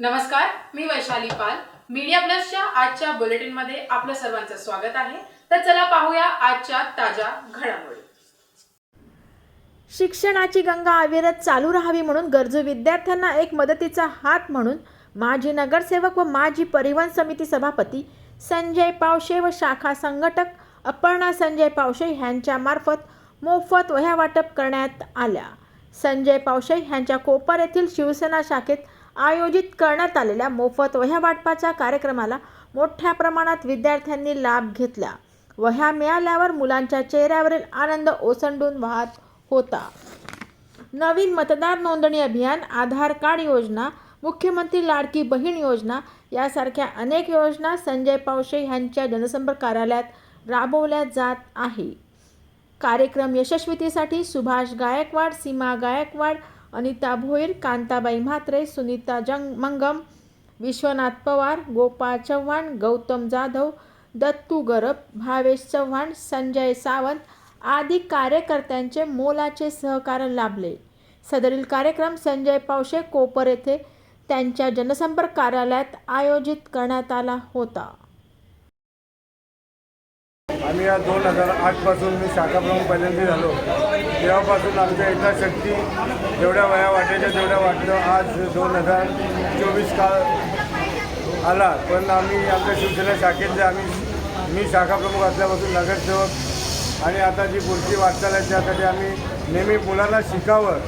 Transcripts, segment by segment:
नमस्कार मी वैशाली पाल. मीडिया प्लसच्या आजच्या बुलेटिनमध्ये आपलं सर्वांचं स्वागत आहे. तर चला पाहूया आजच्या ताज्या घडामोडी. शिक्षणाची गंगा अविरत चालू राहावी म्हणून गरजू विद्यार्थ्यांना एक मदतीचा हात म्हणून माजी नगरसेवक व माजी परिवहन समिती सभापती संजय पावशे व शाखा संघटक अपर्णा संजय पावशे यांच्यामार्फत मोफत वह्या वाटप करण्यात आल्या. संजय पावशे यांच्या कोपर येथील शिवसेना शाखेत आयोजित करण्यात आलेल्या मोफत वह्या वाटपाच्या कार्यक्रमाला मोठ्या प्रमाणात विद्यार्थ्यांनी लाभ घेतला. वह्या मिळाल्यावर मुलांच्या चेहऱ्यावरील आनंद ओसंडून वाहत होता. नवीन मतदार नोंदणी अभियान आधार कार्ड योजना मुख्यमंत्री लाडकी बहीण योजना यासारख्या अनेक योजना संजय पावशे यांच्या जनसंपर्क कार्यालयात राबवल्या जात आहे. कार्यक्रम यशस्वीतेसाठी सुभाष गायकवाड सीमा गायकवाड अनिता भोईर कांताबाई म्हात्रे सुनीता जंग मंगम विश्वनाथ पवार गोपाळ चव्हाण गौतम जाधव दत्तू गरब भावेश चव्हाण संजय सावंत आदी कार्यकर्त्यांचे मोलाचे सहकार्य लाभले. सदरील कार्यक्रम संजय पावशे कोपर येथे त्यांच्या जनसंपर्क कार्यालयात आयोजित करण्यात आला होता. आम्ही या दोन हजार आठपासून मी शाखाप्रमुख पहिल्यांदा झालो. तेव्हापासून आमच्या यथाशक्ती जेवढ्या वया वाटायच्या तेवढ्या वाटलं. आज दोन हजार चोवीस काळ आला पण आम्ही आमच्या शिवसेना शाखेतले आम्ही मी शाखाप्रमुख असल्यापासून नगरसेवक आणि आता जी पुढची वाटचाल आहे त्यासाठी आम्ही नेहमी मुलांना शिकावं.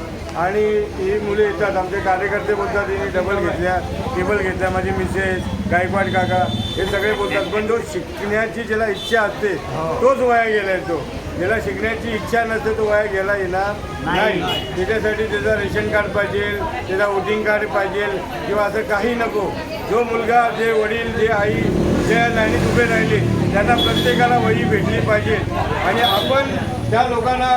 आणि ही मुले येतात आमचे कार्यकर्ते बोलतात हिने डबल घेतल्या टेबल घेतल्या माझी मिसेस. गायकवाड काका हे सगळे बोलतात पण जो शिकण्याची ज्याला इच्छा असते तोच वया गेलाय तो. ज्याला शिकण्याची इच्छा नसते तो वया गेला येणार नाही त्याच्यासाठी त्याचं रेशन कार्ड पाहिजे त्याचा वोटिंग कार्ड पाहिजे किंवा असं काही नको. जो मुलगा जे वडील जे आई ज्या लाईनीत उभे राहिले त्यांना प्रत्येकाला वही भेटली पाहिजे. आणि आपण त्या लोकांना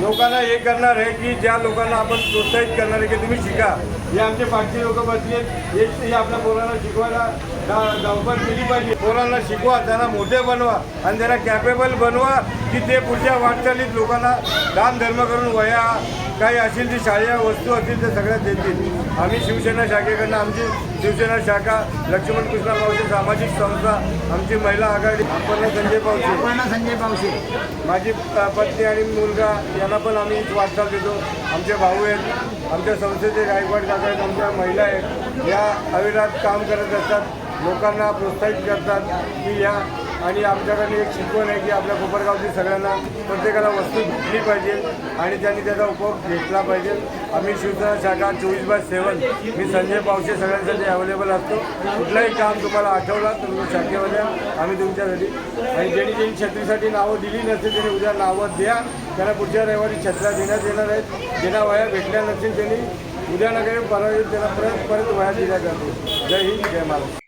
लोकांना हे करणार आहे की ज्या लोकांना आपण प्रोत्साहित करणार आहे की तुम्ही शिका. हे आमचे पाचशे लोक बसले हे हे आपल्या पोरांना शिकवायला धावपळ केली पाहिजे. पोरांना शिकवा त्यांना मोठे बनवा आणि त्यांना कॅपेबल बनवा की ते पुढच्या वाटचालीत लोकांना दान धर्म करून वया काही असेल ती शाळेच्या वस्तू असतील ते सगळ्यात देतील. आम्ही शिवसेना शाखेकडनं आमची शिवसेना शाखा लक्ष्मण कृष्णा पावसे सामाजिक संस्था आमची महिला आघाडी आपण संजय पावसे अपर्णा संजय पावशे माझी पत्नी आणि मुलगा यांना पण आम्ही वाटचाल देतो. आमचे भाऊ आहेत आमच्या संस्थेचे गायकवाड काका आहेत आमच्या महिला आहेत. या अविरात काम करत असतात लोकांना प्रोत्साहित करतात की या आणि आमच्याकडे एक शिकवण आहे की आपल्या कोपरगावची सगळ्यांना प्रत्येकाला वस्तू भेटली पाहिजे आणि त्यांनी त्याचा उपयोग घेतला पाहिजे. आम्ही शिवसेना शाखा चोवीस बाय सेवन मी संजय पावशे सगळ्यांसाठी अवेलेबल असतो. कुठलंही काम तुम्हाला आठवला तर तुम्ही शाखेमध्ये आम्ही तुमच्यासाठी आणि ज्यांनी ज्यांनी छत्रीसाठी नावं दिली नसतील त्यांनी उद्या नावं द्या. त्यांना पुढच्या रविवारी छत्र्या देण्यात येणार आहेत. ज्यांना वया भेटल्या नसतील त्यांनी उद्या नगरी काही परत त्यांना परत परत वया दिल्या जातो जय हिंद जय महाराष्ट्र.